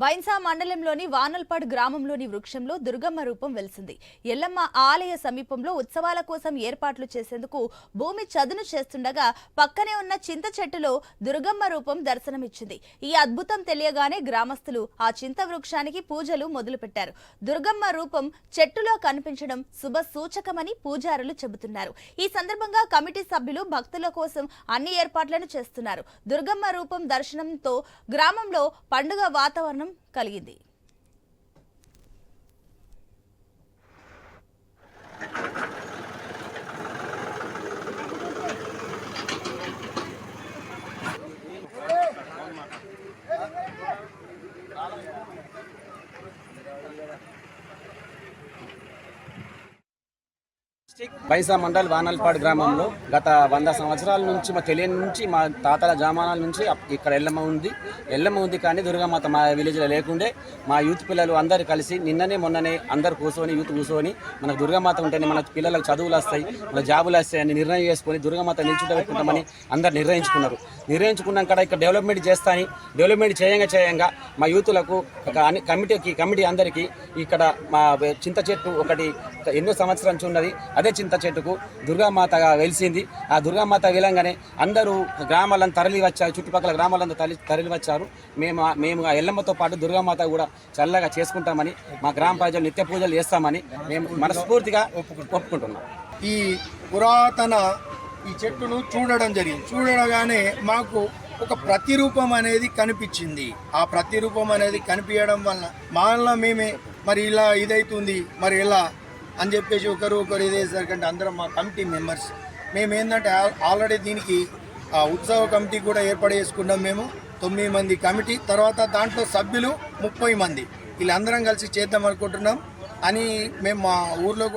వైన్సా మండలంలోని వానల్పాడు గ్రామంలోని వృక్షంలో దుర్గమ్మ రూపం వెలిసింది. ఎల్లమ్మ ఆలయ సమీపంలో ఉత్సవాల కోసం ఏర్పాట్లు చేసేందుకు భూమి చదును చేస్తుండగా పక్కనే ఉన్న చింత చెట్టులో దుర్గమ్మ రూపం దర్శనమిచ్చింది. ఈ అద్భుతం తెలియగానే గ్రామస్తులు ఆ చింత వృక్షానికి పూజలు మొదలుపెట్టారు. దుర్గమ్మ రూపం చెట్టులో కనిపించడం శుభ సూచకమని పూజారులు చెబుతున్నారు. ఈ సందర్భంగా కమిటీ సభ్యులు భక్తుల కోసం అన్ని ఏర్పాట్లను చేస్తున్నారు. దుర్గమ్మ రూపం దర్శనంతో గ్రామంలో పండుగ వాతావరణం కలిగింది. బైసా మండల్ వానల్పాడు గ్రామంలో గత వంద సంవత్సరాల నుంచి మా తెలియని నుంచి మా తాతల జామానాల నుంచి ఇక్కడ ఎల్లమ్మ ఉంది. ఎల్లమ్మ ఉంది కానీ దుర్గామాత మా విలేజ్లో లేకుండే. మా యూత్ పిల్లలు అందరు కలిసి నిన్ననే మొన్ననే అందరు కూర్చొని యూత్ కూర్చొని మనకు దుర్గామాత ఉంటేనే మన పిల్లలకు చదువులు వస్తాయి మన జాబులు వస్తాయి అని నిర్ణయం చేసుకొని దుర్గామాత నిల్చుంటామని అందరు నిర్ణయించుకున్నారు. నిర్ణయించుకున్నాక ఇక్కడ డెవలప్మెంట్ చేస్తాని డెవలప్మెంట్ చేయంగా చేయంగా మా యూతులకు ఒక కమిటీకి కమిటీ అందరికీ ఇక్కడ మా చింత చెట్టు ఒకటి ఎన్నో సంవత్సరాల నుంచి ఉన్నది. అదే చింత చెట్టుకు దుర్గామాతగా వెలిసింది. ఆ దుర్గామాత వెళ్ళంగానే అందరూ గ్రామాలను తరలి వచ్చారు చుట్టుపక్కల గ్రామాలంతా తరలి తరలి వచ్చారు. మేము మేము ఆ ఎల్లమ్మతో పాటు దుర్గామాత కూడా చల్లగా చేసుకుంటామని మా గ్రామ ప్రజలు నిత్య పూజలు చేస్తామని మేము మనస్ఫూర్తిగా ఒప్పుకుంటున్నాం. ఈ పురాతన ఈ చెట్టును చూడడం జరిగింది. చూడగానే మాకు ఒక ప్రతిరూపం అనేది కనిపించింది. ఆ ప్రతిరూపం అనేది కనిపించడం వల్ల మాలో మేమే మరి ఇలా ఇదైతుంది మరి ఇలా అని చెప్పేసి ఒకరు ఒకరు ఇదేసరికంటే అందరం మా కమిటీ మెంబర్స్. మేము ఏంటంటే ఆల్రెడీ దీనికి ఆ ఉత్సవ కమిటీ కూడా ఏర్పాటు చేసుకున్నాం మేము. తొమ్మిది మంది కమిటీ తర్వాత దాంట్లో సభ్యులు ముప్పై మంది. వీళ్ళందరం కలిసి చేద్దాం అనుకుంటున్నాం. అని మేము మా ఊర్లో